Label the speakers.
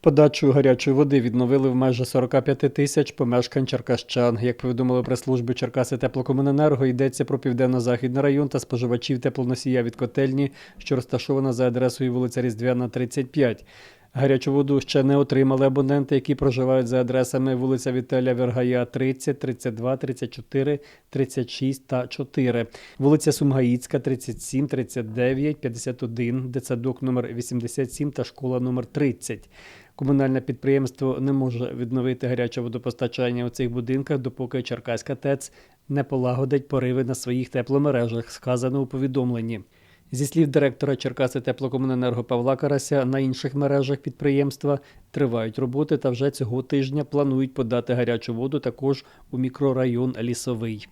Speaker 1: Подачу гарячої води відновили в майже 45 тисяч помешкань черкащан. Як повідомили прес-служби Черкаси Теплокомуненерго, йдеться про південно-західний район та споживачів теплоносія від котельні, що розташована за адресою вулиця Різдвяна, 35. Гарячу воду ще не отримали абоненти, які проживають за адресами вулиця Віталія Вергая 30, 32, 34, 36 та 4, вулиця Сумгаїцька 37, 39, 51, дитсадок номер 87 та школа номер 30. Комунальне підприємство не може відновити гаряче водопостачання у цих будинках, допоки Черкаська ТЕЦ не полагодить пориви на своїх тепломережах, сказано у повідомленні. Зі слів директора Черкаси теплокомуненерго Павла Карася, на інших мережах підприємства тривають роботи та вже цього тижня планують подати гарячу воду також у мікрорайон Лісовий.